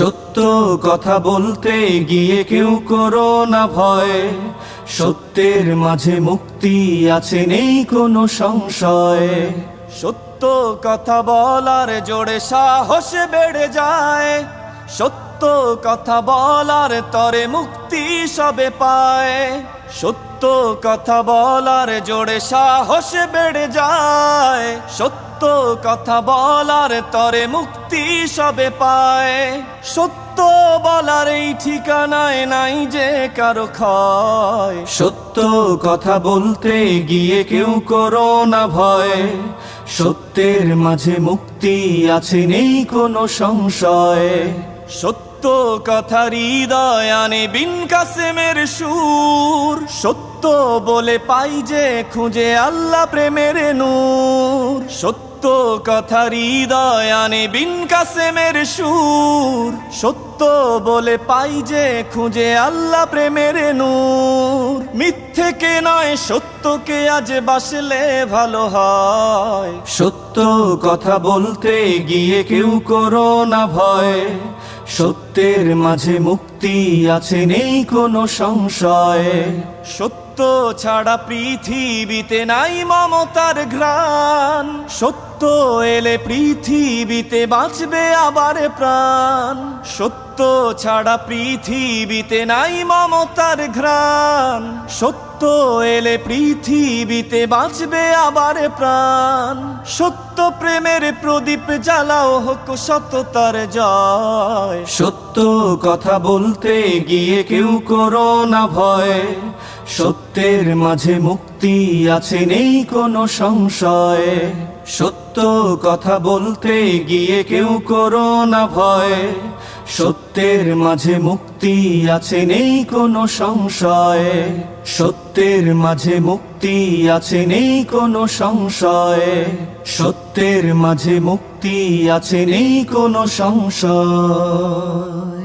সত্য কথা বলতে গিয়ে কেউ করো না ভয়। সত্যের মাঝে মুক্তি আছে, নেই কোনো সংশয়। সত্য কথা বলার জোরে সাহসে বেড়ে যায়। সত্য কথা বলার তরে মুক্তি সবে পায়। সত্য কথা বলার জোরে সাহস বেড়ে যায়। সত্য কথা বলার তরে মুক্তি সবে পায়। সত্য বলার এই ঠিকানায় নাই যে কারও ক্ষয়। সত্য কথা বলতে গিয়ে কেউ করো না ভয়। সত্যের মাঝে মুক্তি আছে নেই কোনো সংশয়। সত্য কথা হৃদয় আনে বিন কাসেমের সুর। সত্য বলে পাই যে খুঁজে আল্লাহ প্রেমের নূর। সত্য কথা হৃদয় আনে বিন কাসেমের সুর। সত্য বলে পাই যে খুঁজে আল্লাহ প্রেমের নূর। মিথ্যেকে নয়, সত্যকে আজ বাসলে ভালো হয়। সত্য কথা বলতে গিয়ে কেউ করো না ভয়। সত্যের মাঝে মুক্তি আছে নেই কোনো সংশয়। সত্য ছাড়া পৃথিবীতে নাই মমতার ঘ্রাণ। সত্য এলে পৃথিবীতে বাঁচবে আবার প্রাণ। সত্য ছাড়া পৃথিবীতে নাই মমতার ঘ্রাণ। সত্য এলে পৃথিবীতে বাঁচবে আবার প্রাণ। সত্য প্রেমের প্রদীপ জ্বালাও হোক সত্যতার জয়। সত্য কথা বলতে গিয়ে কেউ করো না ভয়। সত্যের মাঝে মুক্তি আছে নেই কোনো সংশয়। সত্য কথা বলতে গিয়ে কেউ করো না ভয়। সত্যের মাঝে মুক্তি আছে নেই কোনো সংশয়। সত্যের মাঝে মুক্তি আছে নেই কোনো সংশয়। সত্যের মাঝে মুক্তি আছে নেই কোনো সংশয়।